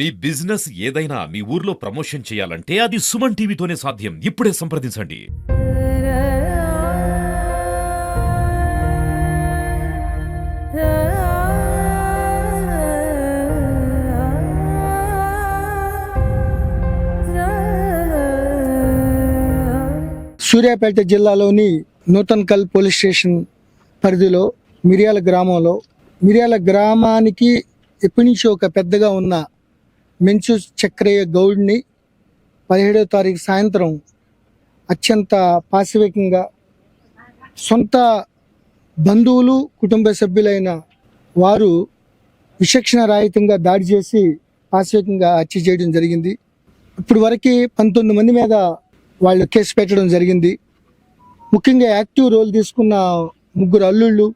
మీ business ఏదైనా మీ ఊర్లో promotion చేయాలంటే అది సుమన్ టీవీతోనే సాధ్యం. ఇప్పుడే సంప్రదించండి. సూర్యాపేట జిల్లాలోని నూతన్కల్ పోలీస్ స్టేషన్ పరిధిలో మిరియాల గ్రామంలో మిరియాల గ్రామానికి ఎప్పటి నుంచో ఒక పెద్దగా ఉన్న మెంచు చక్రయ్య గౌడ్ని పదిహేడవ తారీఖు సాయంత్రం అత్యంత పాశవికంగా సొంత బంధువులు కుటుంబ సభ్యులైన వారు విచక్షణ రాహితంగా దాడి చేసి పాశవికంగా హత్య చేయడం జరిగింది. ఇప్పుడు వరకు పంతొమ్మిది మంది మీద వాళ్ళు కేసు పెట్టడం జరిగింది. ముఖ్యంగా యాక్టివ్ రోల్ తీసుకున్న ముగ్గురు అల్లుళ్ళు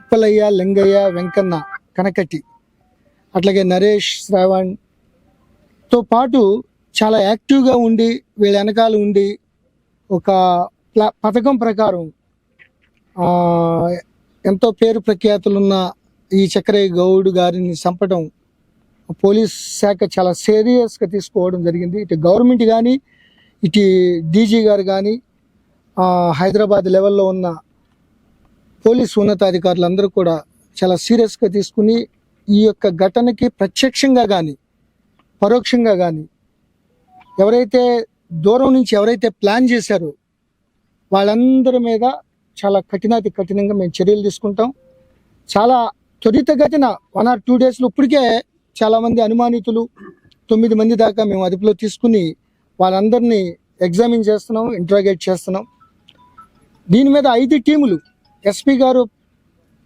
ఉప్పలయ్య లింగయ్య వెంకన్న కనకటి అట్లాగే నరేష్ శ్రావణ్ తో పాటు చాలా యాక్టివ్గా ఉండి వీళ్ళ వెనకాల ఉండి ఒక ప్లా- పథకం ప్రకారం ఎంతో పేరు ప్రఖ్యాతులున్న ఈ చక్రయ్య గౌడ్ గారిని చంపడం పోలీస్ శాఖ చాలా సీరియస్గా తీసుకోవడం జరిగింది. ఇటు గవర్నమెంట్ కానీ ఇటు డీజీ గారు కానీ హైదరాబాద్ లెవెల్లో ఉన్న పోలీస్ ఉన్నతాధికారులందరూ కూడా చాలా సీరియస్గా తీసుకుని ఈ యొక్క ఘటనకి ప్రత్యక్షంగా కానీ పరోక్షంగా కానీ ఎవరైతే దూరం నుంచి ఎవరైతే ప్లాన్ చేశారో వాళ్ళందరి మీద చాలా కఠినాతి కఠినంగా మేము చర్యలు తీసుకుంటాం. చాలా త్వరితగతిన వన్ ఆర్ టూ డేస్లో ఇప్పటికే చాలామంది అనుమానితులు తొమ్మిది మంది దాకా మేము అదుపులో తీసుకుని వాళ్ళందరినీ ఎగ్జామిన్ చేస్తున్నాం ఇంట్రాగేట్ చేస్తున్నాం. దీని మీద ఐదు టీములు ఎస్పీ గారు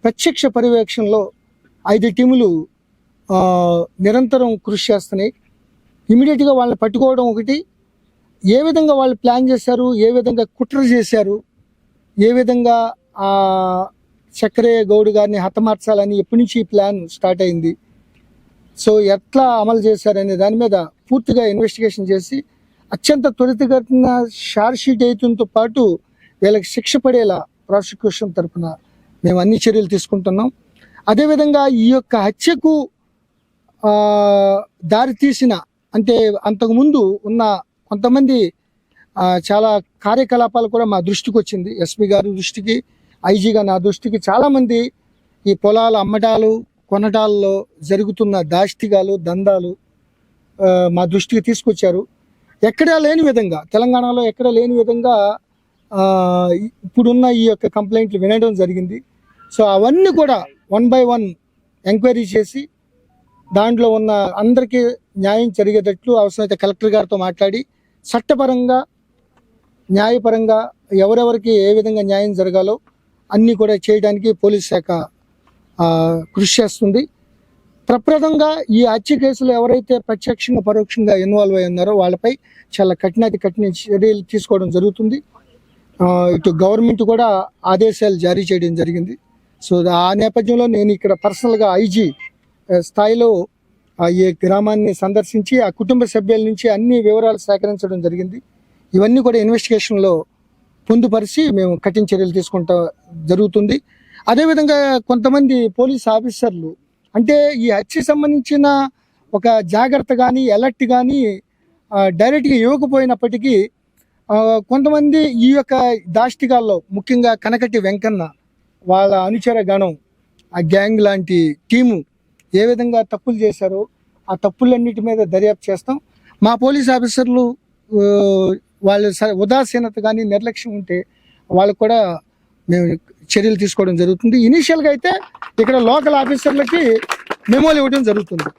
ప్రత్యక్ష పర్యవేక్షణలో ఐదు టీములు నిరంతరం కృషి చేస్తున్నాయి. ఇమీడియట్గా వాళ్ళని పట్టుకోవడం ఒకటి. ఏ విధంగా వాళ్ళు ప్లాన్ చేశారు ఏ విధంగా కుట్ర చేశారు ఏ విధంగా ఆ చక్రయ్య గౌడ్ గారిని హతమార్చాలని ఎప్పటి నుంచి ఈ ప్లాన్ స్టార్ట్ అయింది. సో ఎట్లా అమలు చేశారనే దాని మీద పూర్తిగా ఇన్వెస్టిగేషన్ చేసి అత్యంత త్వరితగతిన షార్ట్ షీట్ పాటు వీళ్ళకి శిక్ష పడేలా ప్రాసిక్యూషన్ తరపున మేము అన్ని చర్యలు తీసుకుంటున్నాం. అదేవిధంగా ఈ యొక్క హత్యకు దారితీసిన దారి తీసిన అంటే అంతకుముందు ఉన్న కొంతమంది చాలా కార్యకలాపాలు కూడా మా దృష్టికి వచ్చింది. ఎస్పీ గారి దృష్టికి ఐజీగా నా దృష్టికి చాలామంది ఈ పొలాల అమ్మటాలు కొనటాల్లో జరుగుతున్న దాష్టికాలు దందాలు మా దృష్టికి తీసుకొచ్చారు. ఎక్కడా లేని విధంగా తెలంగాణలో ఎక్కడా లేని విధంగా ఇప్పుడున్న ఈ యొక్క కంప్లైంట్లు వినడం జరిగింది. సో అవన్నీ కూడా వన్ బై వన్ ఎంక్వైరీ చేసి దాంట్లో ఉన్న అందరికీ న్యాయం జరిగేటట్లు అవసరమైతే కలెక్టర్ గారితో మాట్లాడి చట్టపరంగా న్యాయపరంగా ఎవరెవరికి ఏ విధంగా న్యాయం జరగాలో అన్నీ కూడా చేయడానికి పోలీస్ శాఖ కృషి చేస్తుంది. ప్రప్రదంగా ఈ హత్య కేసులో ఎవరైతే ప్రత్యక్షంగా పరోక్షంగా ఇన్వాల్వ్ అయి ఉన్నారో వాళ్ళపై చాలా కఠినాతి కఠిన చర్యలు తీసుకోవడం జరుగుతుంది. ఇటు గవర్నమెంట్ కూడా ఆదేశాలు జారీ చేయడం జరిగింది. సో ఆ నేపథ్యంలో నేను ఇక్కడ పర్సనల్గా ఐజీ స్థాయిలో ఆ ఈ గ్రామాన్ని సందర్శించి ఆ కుటుంబ సభ్యుల నుంచి అన్ని వివరాలు సేకరించడం జరిగింది. ఇవన్నీ కూడా ఇన్వెస్టిగేషన్లో పొందుపరిచి మేము కఠిన చర్యలు తీసుకుంటా జరుగుతుంది. అదేవిధంగా కొంతమంది పోలీస్ ఆఫీసర్లు అంటే ఈ హత్యకి సంబంధించిన ఒక జాగ్రత్త కానీ అలర్ట్ కానీ డైరెక్ట్గా ఇవ్వకపోయినప్పటికీ కొంతమంది ఈ యొక్క దాష్టికాల్లో ముఖ్యంగా కనకటి వెంకన్న వాళ్ళ అనుచర గణం ఆ గ్యాంగ్ లాంటి టీము ఏ విధంగా తప్పులు చేశారో ఆ తప్పులన్నిటి మీద దర్యాప్తు చేస్తాం. మా పోలీస్ ఆఫీసర్లు వాళ్ళ స- ఉదాసీనత కానీ నిర్లక్ష్యం ఉంటే వాళ్ళకు కూడా మేము చర్యలు తీసుకోవడం జరుగుతుంది. ఇనీషియల్గా అయితే ఇక్కడ లోకల్ ఆఫీసర్లకి మెమోలు ఇవ్వడం జరుగుతుంది.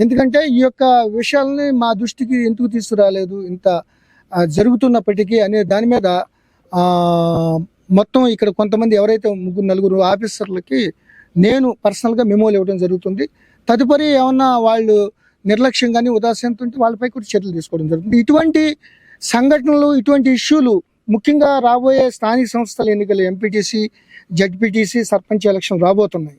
ఎందుకంటే ఈ యొక్క విషయాలని మా దృష్టికి ఎందుకు తీసుకురాలేదు ఇంత జరుగుతున్నప్పటికీ అనే దాని మీద మొత్తం ఇక్కడ కొంతమంది ఎవరైతే ముగ్గురు నలుగురు ఆఫీసర్లకి నేను పర్సనల్గా మెమోలు ఇవ్వడం జరుగుతుంది. తదుపరి ఏమన్నా వాళ్ళు నిర్లక్ష్యం కానీ ఉదాసీనత ఉంటే వాళ్ళపై కూడా చర్యలు తీసుకోవడం జరుగుతుంది. ఇటువంటి సంఘటనలు ఇటువంటి ఇష్యూలు ముఖ్యంగా రాబోయే స్థానిక సంస్థల ఎన్నికలు ఎంపీటీసీ జడ్పీటీసీ సర్పంచ్ ఎలక్షన్ రాబోతున్నాయి.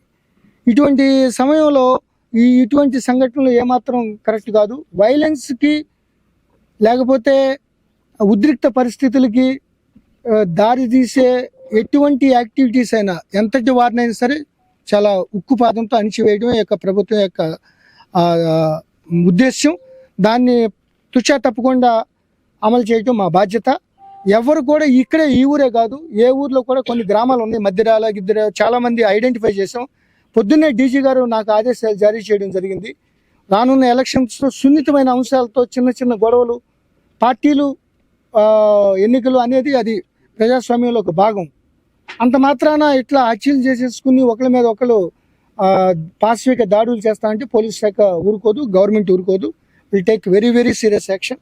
ఇటువంటి సమయంలో ఈ ఇటువంటి సంఘటనలు ఏమాత్రం కరెక్ట్ కాదు. వైలెన్స్కి లేకపోతే ఉద్రిక్త పరిస్థితులకి దారి తీసే ఎటువంటి యాక్టివిటీస్ అయినా ఎంతటి వారినైనా సరే చాలా ఉక్కుపాదంతో అణిచివేయడం యొక్క ప్రభుత్వం యొక్క ఉద్దేశ్యం. దాన్ని తుచా తప్పకుండా అమలు చేయటం మా బాధ్యత. ఎవరు కూడా ఇక్కడే ఈ ఊరే కాదు ఏ ఊర్లో కూడా కొన్ని గ్రామాలు ఉన్నాయి. మధ్యరాల గిద్దర చాలామంది ఐడెంటిఫై చేసాం పొద్దున్నే డీజీ గారు నాకు ఆదేశాలు జారీ చేయడం జరిగింది. రానున్న ఎలక్షన్స్లో సున్నితమైన అంశాలతో చిన్న చిన్న గొడవలు పార్టీలు ఎన్నికలు అనేది అది ప్రజాస్వామ్యంలో ఒక భాగం. అంత మాత్రాన ఇట్లా హత్యలు చేసేసుకుని ఒకళ్ళ మీద ఒకరు పాశ్విక దాడులు చేస్తా అంటే పోలీస్ శాఖ ఊరుకోదు గవర్నమెంట్ ఊరుకోదు. Will take very very serious action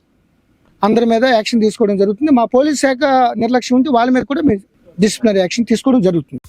అందరి మీద యాక్షన్ తీసుకోవడం జరుగుతుంది. మా పోలీస్ శాఖ నిర్లక్ష్యం ఉంటే వాళ్ళ మీద కూడా డిసిప్లినరీ యాక్షన్ తీసుకోవడం జరుగుతుంది.